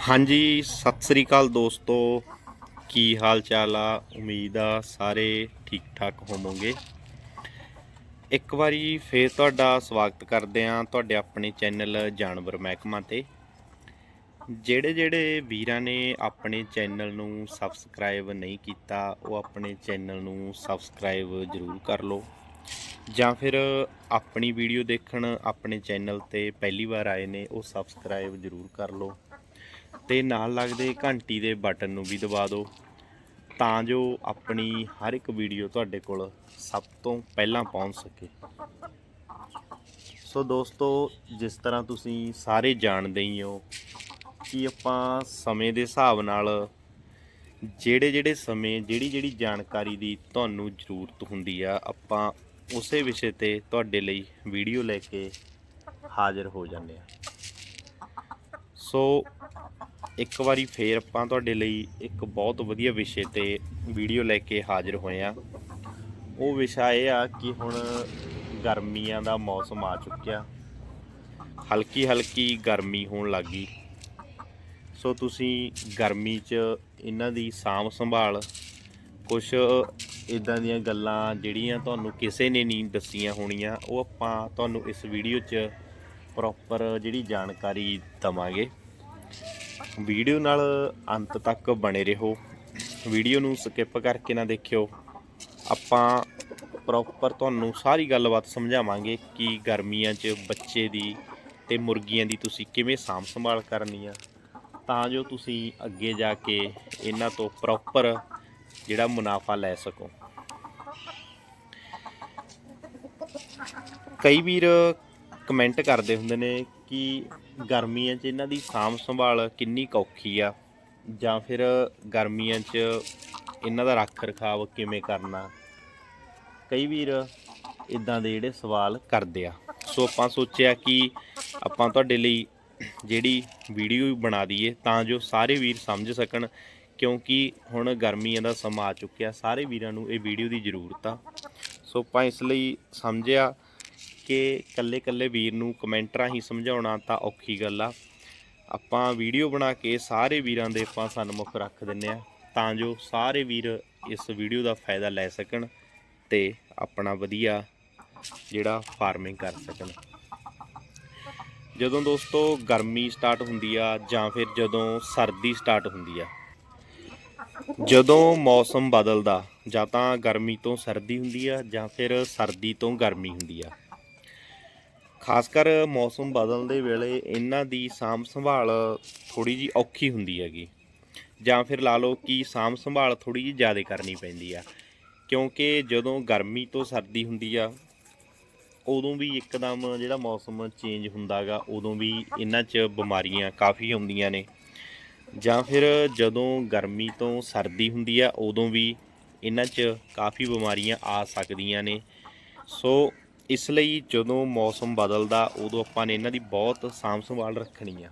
ਹਾਂਜੀ, ਸਤਿ ਸ੍ਰੀ ਅਕਾਲ ਦੋਸਤੋ। ਕੀ ਹਾਲ ਚਾਲ ਆ? ਉਮੀਦ ਆ ਸਾਰੇ ਠੀਕ ਠਾਕ ਹੋਵੋਗੇ। ਇੱਕ ਵਾਰੀ ਫੇਰ ਤੁਹਾਡਾ ਸਵਾਗਤ ਕਰਦੇ ਆ ਤੁਹਾਡੇ ਆਪਣੇ ਚੈਨਲ ਜਾਨਵਰ ਮਹਿਕਮਾ ਤੇ। ਜਿਹੜੇ ਜਿਹੜੇ ਵੀਰਾਂ ਨੇ ਆਪਣੇ ਚੈਨਲ ਨੂੰ ਸਬਸਕ੍ਰਾਈਬ ਨਹੀਂ ਕੀਤਾ, ਉਹ ਆਪਣੇ ਚੈਨਲ ਨੂੰ ਸਬਸਕ੍ਰਾਈਬ ਜ਼ਰੂਰ ਕਰ ਲਓ। ਜਾਂ ਫਿਰ ਆਪਣੀ ਵੀਡੀਓ ਦੇਖਣ ਆਪਣੇ ਚੈਨਲ ਤੇ ਪਹਿਲੀ ਵਾਰ ਆਏ ਨੇ, ਉਹ ਸਬਸਕ੍ਰਾਈਬ ਜ਼ਰੂਰ ਕਰ ਲਓ। ਤੇ ਨਾਲ ਲੱਗਦੇ ਘੰਟੀ ਦੇ ਬਟਨ ਨੂੰ ਵੀ ਦਬਾ ਦਿਓ। ਤਾਂ ਜੋ ਆਪਣੀ ਹਰ ਇੱਕ ਵੀਡੀਓ ਤੁਹਾਡੇ ਕੋਲ ਸਭ ਤੋਂ ਪਹਿਲਾਂ ਪਹੁੰਚ ਸਕੇ। ਸੋ ਦੋਸਤੋ, ਜਿਸ ਤਰ੍ਹਾਂ ਤੁਸੀਂ ਸਾਰੇ ਜਾਣਦੇ ਹੀ ਹੋ ਕਿ ਆਪਾਂ ਸਮੇਂ ਦੇ ਹਿਸਾਬ ਨਾਲ ਜਿਹੜੇ ਜਿਹੜੇ ਸਮੇਂ ਜਿਹੜੀ ਜਿਹੜੀ ਜਾਣਕਾਰੀ ਦੀ ਤੁਹਾਨੂੰ ਜ਼ਰੂਰਤ ਹੁੰਦੀ ਆ, ਆਪਾਂ ਉਸੇ ਵਿਸ਼ੇ ਤੇ ਤੁਹਾਡੇ ਲਈ ਵੀਡੀਓ ਲੈ ਕੇ ਹਾਜ਼ਰ ਹੋ ਜਾਂਦੇ ਆ। ਸੋ ਇੱਕ ਵਾਰੀ ਫੇਰ ਆਪਾਂ ਤੁਹਾਡੇ ਲਈ ਇੱਕ ਬਹੁਤ ਵਧੀਆ ਵਿਸ਼ੇ ਤੇ ਵੀਡੀਓ ਲੈ ਕੇ ਹਾਜ਼ਰ ਹੋਏ ਆ ਉਹ ਵਿਸ਼ਾ ਇਹ ਆ ਕਿ ਹੁਣ ਗਰਮੀਆਂ ਦਾ ਮੌਸਮ ਆ ਚੁੱਕਿਆ। ਹਲਕੀ ਹਲਕੀ ਗਰਮੀ ਹੋਣ ਲੱਗੀ ਸੋ ਤੁਸੀਂ ਗਰਮੀ 'ਚ ਇਹਨਾਂ ਦੀ ਸਾਂਭ ਸੰਭਾਲ ਕੁਝ ਇਦਾਂ ਦੀਆਂ ਗੱਲਾਂ ਜਿਹੜੀਆਂ ਤੁਹਾਨੂੰ ਕਿਸੇ ਨੇ ਨਹੀਂ ਦੱਸੀਆਂ ਹੋਣੀਆਂ, ਉਹ ਆਪਾਂ ਤੁਹਾਨੂੰ ਇਸ ਵੀਡੀਓ 'ਚ ਪ੍ਰੋਪਰ ਜਿਹੜੀ ਜਾਣਕਾਰੀ ਦਵਾਂਗੇ। ਵੀਡੀਓ ਨਾਲ ਅੰਤ ਤੱਕ ਬਣੇ ਰਹੋ। ਵੀਡੀਓ ਨੂੰ ਸਕਿਪ ਕਰਕੇ ਨਾ ਦੇਖਿਓ। ਆਪਾਂ ਪ੍ਰੋਪਰ ਤੁਹਾਨੂੰ ਸਾਰੀ ਗੱਲਬਾਤ ਸਮਝਾਵਾਂਗੇ ਕਿ ਗਰਮੀਆਂ 'ਚ ਬੱਚੇ ਦੀ ਤੇ ਮੁਰਗੀਆਂ ਦੀ ਤੁਸੀਂ ਕਿਵੇਂ ਸਾਂਭ ਸੰਭਾਲ ਕਰਨੀ ਆ। ਤਾਂ ਜੋ ਤੁਸੀਂ ਅੱਗੇ ਜਾ ਕੇ ਇਹਨਾਂ ਤੋਂ ਪ੍ਰੋਪਰ ਜਿਹੜਾ ਮੁਨਾਫਾ ਲੈ ਸਕੋ। ਕਈ ਵੀਰ ਕਮੈਂਟ ਕਰਦੇ ਹੁੰਦੇ ਨੇ ਕਿ ਗਰਮੀਆਂ 'ਚ ਇਹਨਾਂ ਦੀ ਸਾਂਭ ਸੰਭਾਲ ਕਿੰਨੀ ਕੁ ਔਖੀ ਆ? ਜਾਂ ਫਿਰ ਗਰਮੀਆਂ 'ਚ ਇਹਨਾਂ ਦਾ ਰੱਖ ਰਖਾਵ ਕਿਵੇਂ ਕਰਨਾ? ਕਈ ਵੀਰ ਇਦਾਂ ਦੇ ਜਿਹੜੇ ਸਵਾਲ ਕਰਦੇ ਆ। ਸੋ ਆਪਾਂ ਸੋਚਿਆ ਕਿ ਆਪਾਂ ਤੁਹਾਡੇ ਲਈ ਜਿਹੜੀ ਵੀਡੀਓ ਬਣਾ ਦਈਏ ਤਾਂ ਜੋ ਸਾਰੇ ਵੀਰ ਸਮਝ ਸਕਣ, ਕਿਉਂਕਿ ਹੁਣ ਗਰਮੀਆਂ ਦਾ ਸਮਾਂ ਆ ਚੁੱਕਿਆ, ਸਾਰੇ ਵੀਰਾਂ ਨੂੰ ਇਹ ਵੀਡੀਓ ਦੀ ਜ਼ਰੂਰਤ ਆ। ਸੋ ਆਪਾਂ ਇਸ ਲਈ ਸਮਝਿਆ ਕਿ ਕੱਲੇ-ਕੱਲੇ ਵੀਰ ਨੂੰ ਕਮੈਂਟ ਰਾਹੀਂ ਸਮਝਾਉਣਾ ਤਾਂ ਔਖੀ ਗੱਲ ਆ। ਆਪਾਂ ਵੀਡੀਓ ਬਣਾ ਕੇ ਸਾਰੇ ਵੀਰਾਂ ਦੇ ਆਪਾਂ ਸਨਮੁਖ ਰੱਖ ਦਿੰਨੇ ਆ ਤਾਂ ਜੋ ਸਾਰੇ ਵੀਰ ਇਸ ਵੀਡੀਓ ਦਾ ਫਾਇਦਾ ਲੈ ਸਕਣ ਤੇ ਆਪਣਾ ਵਧੀਆ ਜਿਹੜਾ ਫਾਰਮਿੰਗ ਕਰ ਸਕਣ। ਜਦੋਂ ਦੋਸਤੋ ਗਰਮੀ ਸਟਾਰਟ ਹੁੰਦੀ ਆ ਜਾਂ ਫਿਰ ਜਦੋਂ ਸਰਦੀ ਸਟਾਰਟ ਹੁੰਦੀ ਆ, ਜਦੋਂ ਮੌਸਮ ਬਦਲਦਾ ਜਾਂ ਤਾਂ ਗਰਮੀ ਤੋਂ ਸਰਦੀ ਹੁੰਦੀ ਆ ਜਾਂ ਫਿਰ ਸਰਦੀ ਤੋਂ ਗਰਮੀ ਹੁੰਦੀ ਆ। ਖਾਸ ਕਰ ਮੌਸਮ ਬਦਲਣ ਦੇ ਵੇਲੇ ਇਹਨਾਂ ਦੀ ਸਾਂਭ ਸੰਭਾਲ ਥੋੜੀ ਜੀ ਔਖੀ ਹੁੰਦੀ ਹੈਗੀ। ਜਾਂ ਫਿਰ ਲਾ ਲਓ ਕਿ ਸਾਂਭ ਸੰਭਾਲ ਥੋੜੀ ਜੀ ਜ਼ਿਆਦਾ ਕਰਨੀ ਪੈਂਦੀ ਆ। ਕਿਉਂਕਿ ਜਦੋਂ ਗਰਮੀ ਤੋਂ ਸਰਦੀ ਹੁੰਦੀ ਆ, ਉਦੋਂ ਵੀ ਇੱਕਦਮ ਜਿਹੜਾ ਮੌਸਮ ਚੇਂਜ ਹੁੰਦਾਗਾ ਉਦੋਂ ਵੀ ਇਹਨਾਂ 'ਚ ਬਿਮਾਰੀਆਂ ਕਾਫੀ ਆਉਂਦੀਆਂ ਨੇ। ਜਾਂ ਫਿਰ ਜਦੋਂ ਗਰਮੀ ਤੋਂ ਸਰਦੀ ਹੁੰਦੀ ਆ, ਉਦੋਂ ਵੀ ਇਹਨਾਂ 'ਚ ਕਾਫੀ ਬਿਮਾਰੀਆਂ ਆ ਸਕਦੀਆਂ ਨੇ। ਸੋ ਇਸ ਲਈ ਜਦੋਂ ਮੌਸਮ ਬਦਲਦਾ, ਉਦੋਂ ਆਪਾਂ ਨੇ ਇਹਨਾਂ ਦੀ ਬਹੁਤ ਸਾਂਭ ਸੰਭਾਲ ਰੱਖਣੀ ਆ।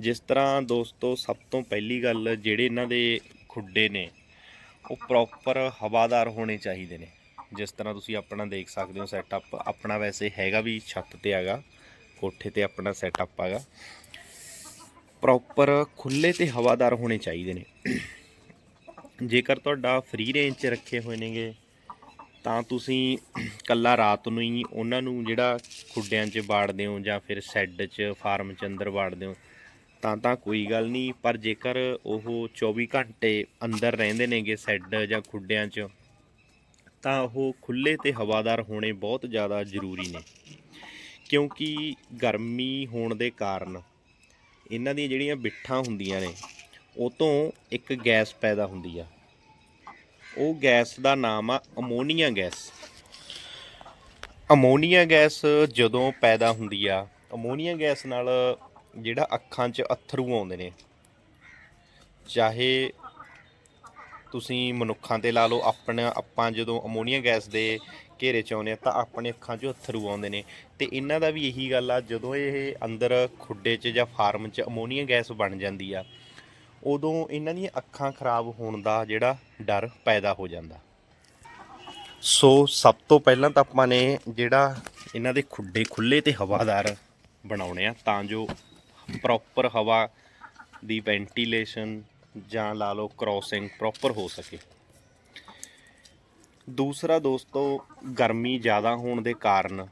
ਜਿਸ ਤਰ੍ਹਾਂ ਦੋਸਤੋ, ਸਭ ਤੋਂ ਪਹਿਲੀ ਗੱਲ ਜਿਹੜੇ ਇਹਨਾਂ ਦੇ ਖੁੱਡੇ ਨੇ, ਉਹ ਪ੍ਰੋਪਰ ਹਵਾਦਾਰ ਹੋਣੇ ਚਾਹੀਦੇ ਨੇ। ਜਿਸ ਤਰ੍ਹਾਂ ਤੁਸੀਂ ਆਪਣਾ ਦੇਖ ਸਕਦੇ ਹੋ ਸੈਟਅਪ ਆਪਣਾ ਵੈਸੇ ਹੈਗਾ ਵੀ ਛੱਤ ਤੇ ਹੈਗਾ, ਕੋਠੇ ਤੇ ਆਪਣਾ ਸੈਟਅਪ ਹੈਗਾ। ਪ੍ਰੋਪਰ ਖੁੱਲੇ ਤੇ ਹਵਾਦਾਰ ਹੋਣੇ ਚਾਹੀਦੇ ਨੇ। ਜੇਕਰ ਤੁਹਾਡਾ ਫ੍ਰੀ ਰੇਂਜ 'ਚ ਰੱਖੇ ਹੋਏ ਨੇਗੇ ਤਾਂ ਤੁਸੀਂ ਕੱਲਾ ਰਾਤ ਨੂੰ ਹੀ ਉਹਨਾਂ ਨੂੰ ਜਿਹੜਾ ਖੁੱਡਿਆਂ 'ਚ ਬਾੜਦੇ ਹੋ ਜਾਂ ਫਿਰ ਸ਼ੈੱਡ 'ਚ, ਫਾਰਮ 'ਚ ਅੰਦਰ ਬਾੜਦੇ ਹੋ, ਤਾਂ ਤਾਂ ਕੋਈ ਗੱਲ ਨਹੀਂ। ਪਰ ਜੇਕਰ ਉਹ 24 ਘੰਟੇ ਅੰਦਰ ਰਹਿੰਦੇ ਨੇਗੇ ਸ਼ੈੱਡ ਜਾਂ ਖੁੱਡਿਆਂ 'ਚ, ਤਾਂ ਉਹ ਖੁੱਲੇ ਤੇ ਹਵਾਦਾਰ ਹੋਣੇ ਬਹੁਤ ਜ਼ਿਆਦਾ ਜ਼ਰੂਰੀ ਨੇ। ਕਿਉਂਕਿ ਗਰਮੀ ਹੋਣ ਦੇ ਕਾਰਨ ਇਹਨਾਂ ਦੀਆਂ ਜਿਹੜੀਆਂ ਬਿੱਠਾਂ ਹੁੰਦੀਆਂ ਨੇ, ਉਹ ਤੋਂ ਇੱਕ ਗੈਸ ਪੈਦਾ ਹੁੰਦੀ ਆ। ਉਹ ਗੈਸ ਦਾ ਨਾਮ ਆ ਅਮੋਨੀਆ ਗੈਸ। ਅਮੋਨੀਆ ਗੈਸ ਜਦੋਂ ਪੈਦਾ ਹੁੰਦੀ ਆ, ਅਮੋਨੀਆ ਗੈਸ ਨਾਲ ਜਿਹੜਾ ਅੱਖਾਂ 'ਚ ਅਥਰੂ ਆਉਂਦੇ ਨੇ, ਚਾਹੇ ਤੁਸੀਂ ਮਨੁੱਖਾਂ ਤੇ ਲਾ ਲਓ, ਆਪਣਾ, ਆਪਾਂ ਜਦੋਂ ਅਮੋਨੀਆ ਗੈਸ ਦੇ ਘੇਰੇ 'ਚ ਆਉਂਦੇ ਆ ਤਾਂ ਆਪਣੇ ਅੱਖਾਂ 'ਚੋਂ ਅਥਰੂ ਆਉਂਦੇ ਨੇ। ਤੇ ਇਹਨਾਂ ਦਾ ਵੀ ਇਹੀ ਗੱਲ ਆ, ਜਦੋਂ ਇਹ ਅੰਦਰ ਖੁੱਡੇ 'ਚ ਜਾਂ ਫਾਰਮ 'ਚ ਅਮੋਨੀਆ ਗੈਸ ਬਣ ਜਾਂਦੀ ਆ ਉਦੋਂ ਇਹਨਾਂ ਦੀਆਂ ਅੱਖਾਂ ਖਰਾਬ ਹੋਣ ਦਾ ਜਿਹੜਾ ਡਰ ਪੈਦਾ ਹੋ ਜਾਂਦਾ। ਸੋ ਸਭ ਤੋਂ ਪਹਿਲਾਂ ਤਾਂ ਆਪਾਂ ਨੇ ਜਿਹੜਾ ਇਹਨਾਂ ਦੇ ਖੁੱਡੇ ਖੁੱਲੇ ਤੇ ਹਵਾਦਾਰ ਬਣਾਉਣੇ ਆ, ਤਾਂ ਜੋ ਪ੍ਰੋਪਰ ਹਵਾ ਦੀ ਵੈਂਟੀਲੇਸ਼ਨ ਜਾਂ ਲਾ ਲਓ ਕ੍ਰੋਸਿੰਗ ਪ੍ਰੋਪਰ ਹੋ ਸਕੇ। ਦੂਸਰਾ ਦੋਸਤੋ, ਗਰਮੀ ਜ਼ਿਆਦਾ ਹੋਣ ਦੇ ਕਾਰਨ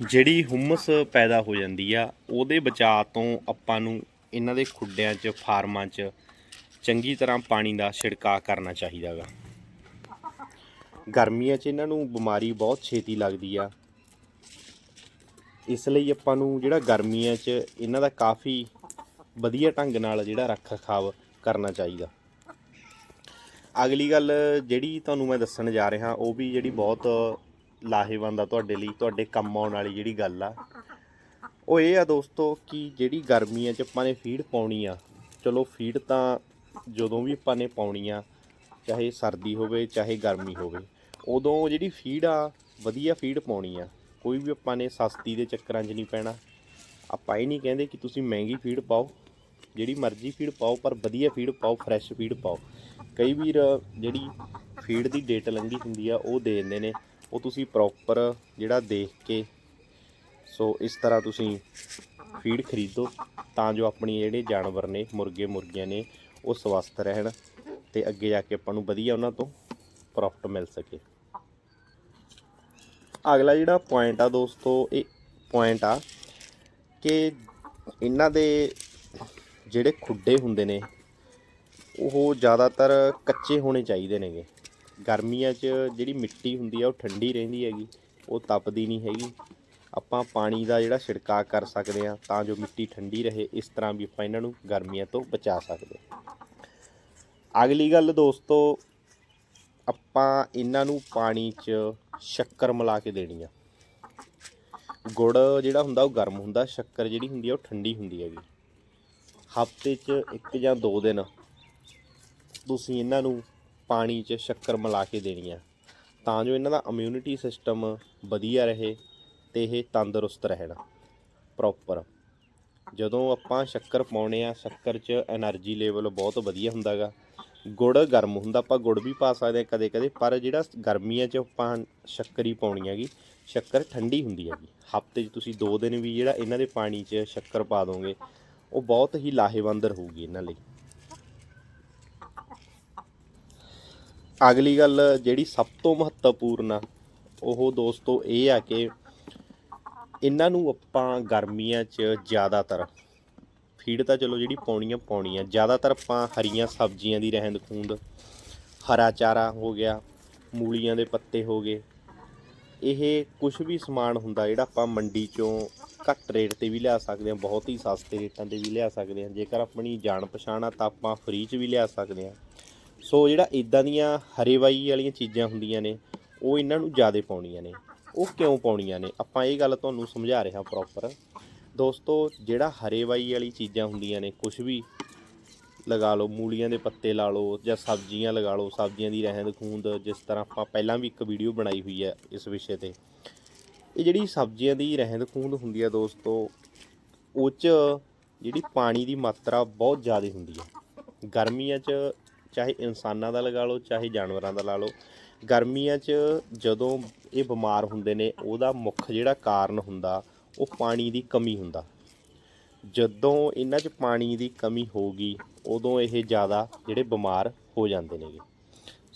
ਜਿਹੜੀ ਹੁਮਸ ਪੈਦਾ ਹੋ ਜਾਂਦੀ ਆ, ਉਹਦੇ ਬਚਾਅ ਤੋਂ ਆਪਾਂ ਨੂੰ ਇਹਨਾਂ ਦੇ ਖੁੱਡਿਆਂ 'ਚ, ਫਾਰਮਾਂ 'ਚ ਚੰਗੀ ਤਰ੍ਹਾਂ ਪਾਣੀ ਦਾ ਛਿੜਕਾਅ ਕਰਨਾ ਚਾਹੀਦਾ ਗਾ। ਗਰਮੀਆਂ 'ਚ ਇਹਨਾਂ ਨੂੰ ਬਿਮਾਰੀ ਬਹੁਤ ਛੇਤੀ ਲੱਗਦੀ ਆ। ਇਸ ਲਈ ਆਪਾਂ ਨੂੰ ਜਿਹੜਾ ਗਰਮੀਆਂ 'ਚ ਇਹਨਾਂ ਦਾ ਕਾਫੀ ਵਧੀਆ ਢੰਗ ਨਾਲ ਜਿਹੜਾ ਰੱਖ ਰਖਾਵ ਕਰਨਾ ਚਾਹੀਦਾ। ਅਗਲੀ ਗੱਲ ਜਿਹੜੀ ਤੁਹਾਨੂੰ ਮੈਂ ਦੱਸਣ ਜਾ ਰਿਹਾ, ਉਹ ਵੀ ਜਿਹੜੀ ਬਹੁਤ ਲਾਹੇਵੰਦ ਆ ਤੁਹਾਡੇ ਲਈ, ਤੁਹਾਡੇ ਕੰਮ ਆਉਣ ਵਾਲੀ ਜਿਹੜੀ ਗੱਲ ਆ। ਉਹ ਇਹ ਆ ਦੋਸਤੋ ਕਿ ਜਿਹੜੀ ਗਰਮੀਆਂ 'ਚ ਆਪਾਂ ਨੇ ਫੀਡ ਪਾਉਣੀ ਆ, ਚਲੋ ਫੀਡ ਤਾਂ ਜਦੋਂ ਵੀ ਆਪਾਂ ਨੇ ਪਾਉਣੀ ਆ, ਚਾਹੇ ਸਰਦੀ ਹੋਵੇ, ਚਾਹੇ ਗਰਮੀ ਹੋਵੇ, ਉਦੋਂ ਜਿਹੜੀ ਫੀਡ ਆ, ਵਧੀਆ ਫੀਡ ਪਾਉਣੀ ਆ। ਕੋਈ ਵੀ ਆਪਾਂ ਨੇ ਸਸਤੀ ਦੇ ਚੱਕਰਾਂ 'ਚ ਨਹੀਂ ਪੈਣਾ। ਆਪਾਂ ਇਹ ਨਹੀਂ ਕਹਿੰਦੇ ਕਿ ਤੁਸੀਂ ਮਹਿੰਗੀ ਫੀਡ ਪਾਓ, ਜਿਹੜੀ ਮਰਜ਼ੀ ਫੀਡ ਪਾਓ, ਪਰ ਵਧੀਆ ਫੀਡ ਪਾਓ ਫਰੈਸ਼ ਫੀਡ ਪਾਓ। ਕਈ ਵੀਰ ਜਿਹੜੀ ਫੀਡ ਦੀ ਡੇਟ ਲੰਗੀ ਹੁੰਦੀ ਆ, ਉਹ ਦੇ ਦਿੰਦੇ ਨੇ। ਉਹ ਤੁਸੀਂ ਪ੍ਰੋਪਰ ਜਿਹੜਾ ਦੇਖ ਕੇ ਸੋ ਇਸ ਤਰ੍ਹਾਂ ਤੁਸੀਂ ਫੀਡ ਖਰੀਦੋ ਤਾਂ ਜੋ ਆਪਣੀ ਜਿਹੜੇ ਜਾਨਵਰ ਨੇ, ਮੁਰਗੇ ਮੁਰਗੀਆਂ ਨੇ, ਉਹ ਸਵਸਥ ਰਹਿਣ ਤੇ ਅੱਗੇ ਜਾ ਕੇ ਆਪਾਂ ਨੂੰ ਵਧੀਆ ਉਹਨਾਂ ਤੋਂ ਪ੍ਰੋਫਿਟ ਮਿਲ ਸਕੇ। ਅਗਲਾ ਜਿਹੜਾ ਪੁਆਇੰਟ ਆ ਦੋਸਤੋ, ਇਹ ਪੁਆਇੰਟ ਆ ਕਿ ਇਹਨਾਂ ਦੇ ਜਿਹੜੇ ਖੁੱਡੇ ਹੁੰਦੇ ਨੇ, ਉਹ ਜ਼ਿਆਦਾਤਰ ਕੱਚੇ ਹੋਣੇ ਚਾਹੀਦੇ ਨੇਗੇ। ਗਰਮੀਆਂ 'ਚ ਜਿਹੜੀ ਮਿੱਟੀ ਹੁੰਦੀ ਆ, ਉਹ ਠੰਡੀ ਰਹਿੰਦੀ ਹੈਗੀ, ਉਹ ਤਪਦੀ ਨਹੀਂ ਹੈਗੀ। ਆਪਾਂ ਪਾਣੀ ਦਾ ਜਿਹੜਾ ਛਿੜਕਾਅ ਕਰ ਸਕਦੇ ਆ ਤਾਂ ਜੋ ਮਿੱਟੀ ਠੰਡੀ ਰਹੇ, ਇਸ ਤਰ੍ਹਾਂ ਵੀ ਆਪਾਂ ਇਹਨਾਂ ਨੂੰ ਗਰਮੀਆਂ ਤੋਂ ਬਚਾ ਸਕਦੇ ਅਗਲੀ ਗੱਲ ਦੋਸਤੋ, ਆਪਾਂ ਇਹਨਾਂ ਨੂੰ ਪਾਣੀ 'ਚ ਸ਼ੱਕਰ ਮਿਲਾ ਕੇ ਦੇਣੀ ਆ। ਗੁੜ ਜਿਹੜਾ ਹੁੰਦਾ, ਉਹ ਗਰਮ ਹੁੰਦਾ, ਸ਼ੱਕਰ ਜਿਹੜੀ ਹੁੰਦੀ ਆ, ਉਹ ਠੰਡੀ ਹੁੰਦੀ ਹੈਗੀ। ਹਫ਼ਤੇ 'ਚ ਇੱਕ ਜਾਂ ਦੋ ਦਿਨ ਤੁਸੀਂ ਇਹਨਾਂ ਨੂੰ ਪਾਣੀ 'ਚ ਸ਼ੱਕਰ ਮਿਲਾ ਕੇ ਦੇਣੀ ਆ। ਤਾਂ ਜੋ ਇਹਨਾਂ ਦਾ ਇਮਿਊਨਿਟੀ ਸਿਸਟਮ ਵਧੀਆ ਰਹੇ ਤੇ ਇਹ ਤੰਦਰੁਸਤ ਰਹਿਣਾ। ਪ੍ਰੋਪਰ ਜਦੋਂ ਆਪਾਂ ਸ਼ੱਕਰ ਪਾਉਣੇ ਆ, ਸ਼ੱਕਰ 'ਚ એનર્ਜੀ ਲੈਵਲ ਬਹੁਤ ਵਧੀਆ ਹੁੰਦਾਗਾ। ਗੁੜ ਗਰਮ ਹੁੰਦਾ, ਆਪਾਂ ਗੁੜ ਵੀ ਪਾ ਸਕਦੇ ਆ ਕਦੇ ਕਦੇ ਪਰ ਜਿਹੜਾ ਗਰਮੀਆਂ 'ਚ ਆਪਾਂ ਸ਼ੱਕਰ ਹੀ ਪਾਉਣੀ ਹੈਗੀ, ਸ਼ੱਕਰ ਠੰਡੀ ਹੁੰਦੀ ਹੈਗੀ। ਹਫ਼ਤੇ 'ਚ ਤੁਸੀਂ ਦੋ ਦਿਨ ਵੀ ਜਿਹੜਾ ਇਹਨਾਂ ਦੇ ਪਾਣੀ 'ਚ ਸ਼ੱਕਰ ਪਾ ਦੋਗੇ, ਉਹ ਬਹੁਤ ਹੀ ਲਾਹੇਵੰਦ ਰਹੂਗੀ ਇਹਨਾਂ ਲਈ। ਅਗਲੀ ਗੱਲ ਜਿਹੜੀ ਸਭ ਤੋਂ ਮਹੱਤਵਪੂਰਨ ਆ, ਉਹ ਦੋਸਤੋ ਇਹ ਆ ਕਿ ਇਹਨਾਂ ਨੂੰ ਆਪਾਂ ਗਰਮੀਆਂ 'ਚ ਜ਼ਿਆਦਾਤਰ ਫੀਡ ਤਾਂ ਚਲੋ ਜਿਹੜੀ ਪਾਉਣੀ ਆ ਪਾਉਣੀ ਆ ਜ਼ਿਆਦਾਤਰ ਆਪਾਂ ਹਰੀਆਂ ਸਬਜ਼ੀਆਂ ਦੀ ਰਹਿੰਦ ਖੂੰਦ ਹਰਾ ਚਾਰਾ ਹੋ ਗਿਆ, ਮੂਲੀਆਂ ਦੇ ਪੱਤੇ ਹੋ ਗਏ, ਇਹ ਕੁਝ ਵੀ ਸਮਾਨ ਹੁੰਦਾ ਜਿਹੜਾ ਆਪਾਂ ਮੰਡੀ 'ਚੋਂ ਘੱਟ ਰੇਟ ਤੇ ਵੀ ਲਿਆ ਸਕਦੇ ਹਾਂ, ਬਹੁਤ ਹੀ ਸਸਤੇ ਰੇਟਾਂ ਤੇ ਵੀ ਲਿਆ ਸਕਦੇ ਹਾਂ, ਜੇਕਰ ਆਪਣੀ ਜਾਣ ਪਛਾਣ ਆ ਤਾਂ ਆਪਾਂ ਫ੍ਰੀ 'ਚ ਵੀ ਲਿਆ ਸਕਦੇ ਹਾਂ। ਸੋ ਜਿਹੜਾ ਇਦਾਂ ਦੀਆਂ ਹਰੇਵਾਈ ਵਾਲੀਆਂ ਚੀਜ਼ਾਂ ਹੁੰਦੀਆਂ ਨੇ, ਉਹ ਇਹਨਾਂ ਨੂੰ ਜ਼ਿਆਦਾ ਪਾਉਣੀਆਂ ਨੇ। ਉਹ ਕਿਉਂ ਪਾਉਣੀਆਂ ਨੇ? ਆਪਾਂ ਇਹ ਗੱਲ ਤੁਹਾਨੂੰ ਸਮਝਾ ਰਹੇ ਹਾਂ ਪ੍ਰੋਪਰ ਦੋਸਤੋ, ਜਿਹੜਾ ਹਰੇਵਾਈ ਵਾਲੀ ਚੀਜ਼ਾਂ ਹੁੰਦੀਆਂ ਨੇ ਕੁਝ ਵੀ ਲਗਾ ਲਓ, ਮੂਲੀਆਂ ਦੇ ਪੱਤੇ ਲਾ ਲਓ ਜਾਂ ਸਬਜ਼ੀਆਂ ਲਗਾ ਲਓ, ਸਬਜ਼ੀਆਂ ਦੀ ਰਹਿੰਦ ਖੂੰਦ, ਜਿਸ ਤਰ੍ਹਾਂ ਆਪਾਂ ਪਹਿਲਾਂ ਵੀ ਇੱਕ ਵੀਡੀਓ ਬਣਾਈ ਹੋਈ ਹੈ ਇਸ ਵਿਸ਼ੇ ਤੇ। ਇਹ ਜਿਹੜੀ ਸਬਜ਼ੀਆਂ ਦੀ ਰਹਿੰਦ ਖੂੰਦ ਹੁੰਦੀ ਆ ਦੋਸਤੋ, ਉਹ 'ਚ ਜਿਹੜੀ ਪਾਣੀ ਦੀ ਮਾਤਰਾ ਬਹੁਤ ਜ਼ਿਆਦਾ ਹੁੰਦੀ ਹੈ। ਗਰਮੀਆਂ 'ਚ ਚਾਹੇ ਇਨਸਾਨਾਂ ਦਾ ਲਗਾ ਲਓ, ਚਾਹੇ ਜਾਨਵਰਾਂ ਦਾ ਲਾ ਲਓ, ਗਰਮੀਆਂ 'ਚ ਜਦੋਂ ਇਹ ਬਿਮਾਰ ਹੁੰਦੇ ਨੇ, ਉਹਦਾ ਮੁੱਖ ਜਿਹੜਾ ਕਾਰਨ ਹੁੰਦਾ, ਉਹ ਪਾਣੀ ਦੀ ਕਮੀ ਹੁੰਦਾ। ਜਦੋਂ ਇਹਨਾਂ 'ਚ ਪਾਣੀ ਦੀ ਕਮੀ ਹੋਊਗੀ, ਉਦੋਂ ਇਹ ਜ਼ਿਆਦਾ ਜਿਹੜੇ ਬਿਮਾਰ ਹੋ ਜਾਂਦੇ ਨੇਗੇ।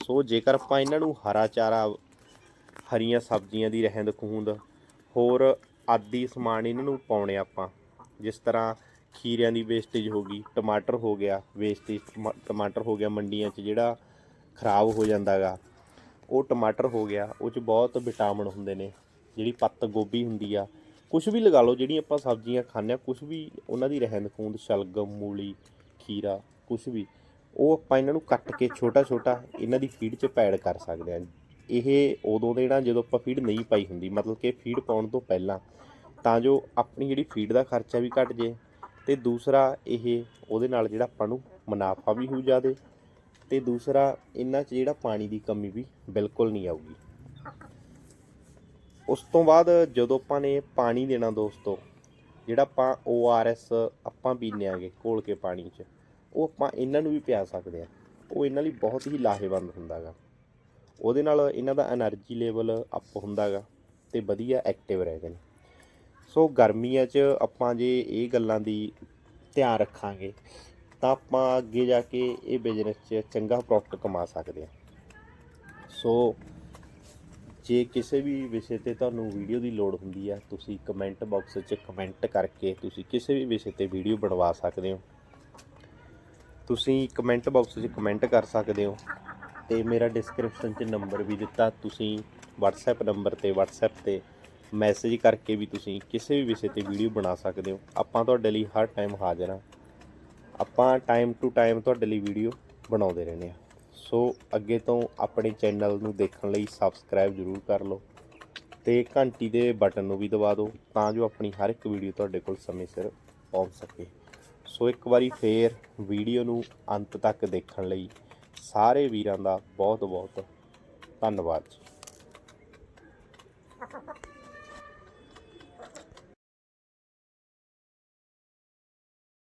ਸੋ ਜੇਕਰ ਆਪਾਂ ਇਹਨਾਂ ਨੂੰ ਹਰਾ ਚਾਰਾ, ਹਰੀਆਂ ਸਬਜ਼ੀਆਂ ਦੀ ਰਹਿੰਦ ਖੂੰਦ ਹੋਰ ਆਦੀ ਸਮਾਨ ਇਹਨਾਂ ਨੂੰ ਪਾਉਣੇ ਆਪਾਂ, ਜਿਸ ਤਰ੍ਹਾਂ ਖੀਰਿਆਂ ਦੀ ਵੇਸਟੇਜ ਹੋ ਗਈ, ਟਮਾਟਰ ਹੋ ਗਿਆ ਵੇਸਟੇਜ ਟਮਾਟਰ ਹੋ ਗਿਆ ਮੰਡੀਆਂ 'ਚ ਜਿਹੜਾ ਖਰਾਬ ਹੋ ਜਾਂਦਾਗਾ, ਉਹ ਟਮਾਟਰ ਹੋ ਗਿਆ, ਉਹ 'ਚ ਬਹੁਤ ਵਿਟਾਮਿਨ ਹੁੰਦੇ ਨੇ, ਜਿਹੜੀ ਪੱਤ ਗੋਭੀ ਹੁੰਦੀ ਆ ਕੁਝ ਵੀ ਲਗਾ ਲਓ, ਜਿਹੜੀਆਂ ਆਪਾਂ ਸਬਜ਼ੀਆਂ ਖਾਂਦੇ ਆ ਕੁਝ ਵੀ ਉਹਨਾਂ ਦੀ ਰਹਿੰਦ ਖੂੰਦ ਸ਼ਲਗਮ, ਮੂਲੀ, ਖੀਰਾ ਕੁਝ ਵੀ, ਉਹ ਆਪਾਂ ਇਹਨਾਂ ਨੂੰ ਕੱਟ ਕੇ ਛੋਟਾ ਛੋਟਾ ਇਹਨਾਂ ਦੀ ਫੀਡ 'ਚ ਪੈਡ ਕਰ ਸਕਦੇ ਆ ਇਹ ਉਦੋਂ ਦੇਣਾ ਜਦੋਂ ਆਪਾਂ ਫੀਡ ਨਹੀਂ ਪਾਈ ਹੁੰਦੀ, ਮਤਲਬ ਕਿ ਫੀਡ ਪਾਉਣ ਤੋਂ ਪਹਿਲਾਂ, ਤਾਂ ਜੋ ਆਪਣੀ ਜਿਹੜੀ ਫੀਡ ਦਾ ਖਰਚਾ ਵੀ ਘਟ ਜੇ ਤੇ ਦੂਸਰਾ ਇਹ ਉਹਦੇ ਨਾਲ ਜਿਹੜਾ ਆਪਾਂ ਨੂੰ ਮੁਨਾਫਾ ਵੀ ਹੋ ਜਾਵੇ ਤੇ ਦੂਸਰਾ ਇਹਨਾਂ 'ਚ ਜਿਹੜਾ ਪਾਣੀ ਦੀ ਕਮੀ ਵੀ ਬਿਲਕੁਲ ਨਹੀਂ ਆਊਗੀ। ਉਸ ਤੋਂ ਬਾਅਦ ਜਦੋਂ ਆਪਾਂ ਨੇ ਪਾਣੀ ਦੇਣਾ ਦੋਸਤੋ, ਜਿਹੜਾ ਆਪਾਂ ORS ਆਪਾਂ ਪੀਣਾਂਗੇ ਘੋਲ ਕੇ ਪਾਣੀ 'ਚ, ਉਹ ਆਪਾਂ ਇਹਨਾਂ ਨੂੰ ਵੀ ਪਿਆ ਸਕਦੇ ਆ। ਉਹ ਇਹਨਾਂ ਲਈ ਬਹੁਤ ਹੀ ਲਾਹੇਵੰਦ ਹੁੰਦਾਗਾ। ਉਹਦੇ ਨਾਲ ਇਹਨਾਂ ਦਾ એનર્ਜੀ ਲੈਵਲ ਅਪ ਹੁੰਦਾਗਾ ਤੇ ਵਧੀਆ ਐਕਟਿਵ ਰਹਿੰਦੇ ਨੇ ਸੋ ਗਰਮੀਆਂ 'ਚ ਆਪਾਂ ਜੇ ਇਹ ਗੱਲਾਂ ਦੀ ਧਿਆਨ ਰੱਖਾਂਗੇ, ਤਾਂ ਆਪਾਂ ਅੱਗੇ ਜਾ ਕੇ ਇਹ ਬਿਜ਼ਨਸ 'ਚ ਚੰਗਾ ਪ੍ਰੋਫਿਟ ਕਮਾ ਸਕਦੇ ਹਾਂ। ਸੋ ਜੇ ਕਿਸੇ ਵੀ ਵਿਸ਼ੇ ਤੇ ਤੁਹਾਨੂੰ ਵੀਡੀਓ ਦੀ ਲੋੜ ਹੁੰਦੀ ਹੈ ਤੁਸੀਂ ਕਮੈਂਟ ਬਾਕਸ 'ਚ ਕਮੈਂਟ ਕਰਕੇ ਤੁਸੀਂ ਕਿਸੇ ਵੀ ਵਿਸ਼ੇ ਤੇ ਵੀਡੀਓ ਬਣਵਾ ਸਕਦੇ ਹੋ। ਤੁਸੀਂ ਕਮੈਂਟ ਬਾਕਸ 'ਚ ਕਮੈਂਟ ਕਰ ਸਕਦੇ ਹੋ ਤੇ ਮੇਰਾ ਡਿਸਕ੍ਰਿਪਸ਼ਨ 'ਚ ਨੰਬਰ ਵੀ ਦਿੱਤਾ। ਤੁਸੀਂ WhatsApp ਨੰਬਰ ਤੇ, WhatsApp ਤੇ ਮੈਸੇਜ ਕਰਕੇ ਵੀ ਤੁਸੀਂ ਕਿਸੇ ਵੀ ਵਿਸ਼ੇ ਤੇ ਵੀਡੀਓ ਬਣਾ ਸਕਦੇ ਹੋ। ਆਪਾਂ ਤੁਹਾਡੇ ਲਈ ਹਰ ਟਾਈਮ ਹਾਜ਼ਰ ਹਾਂ। ਆਪਾਂ ਟਾਈਮ ਟੂ ਟਾਈਮ ਤੁਹਾਡੇ ਲਈ ਵੀਡੀਓ ਬਣਾਉਂਦੇ ਰਹਿੰਦੇ ਹਾਂ। ਸੋ ਅੱਗੇ ਤੋਂ ਆਪਣੇ ਚੈਨਲ ਨੂੰ ਦੇਖਣ ਲਈ ਸਬਸਕ੍ਰਾਈਬ ਜ਼ਰੂਰ ਕਰ ਲਓ ਤੇ ਘੰਟੀ ਦੇ ਬਟਨ ਨੂੰ ਵੀ ਦਬਾ ਦਿਓ ਤਾਂ ਜੋ ਆਪਣੀ ਹਰ ਇੱਕ ਵੀਡੀਓ ਤੁਹਾਡੇ ਕੋਲ ਸਮੇਂ ਸਿਰ ਪਹੁੰਚ ਸਕੇ। ਸੋ ਇੱਕ ਵਾਰੀ ਫੇਰ ਵੀਡੀਓ ਨੂੰ ਅੰਤ ਤੱਕ ਦੇਖਣ ਲਈ ਸਾਰੇ ਵੀਰਾਂ ਦਾ ਬਹੁਤ ਬਹੁਤ ਧੰਨਵਾਦ ਜੀ।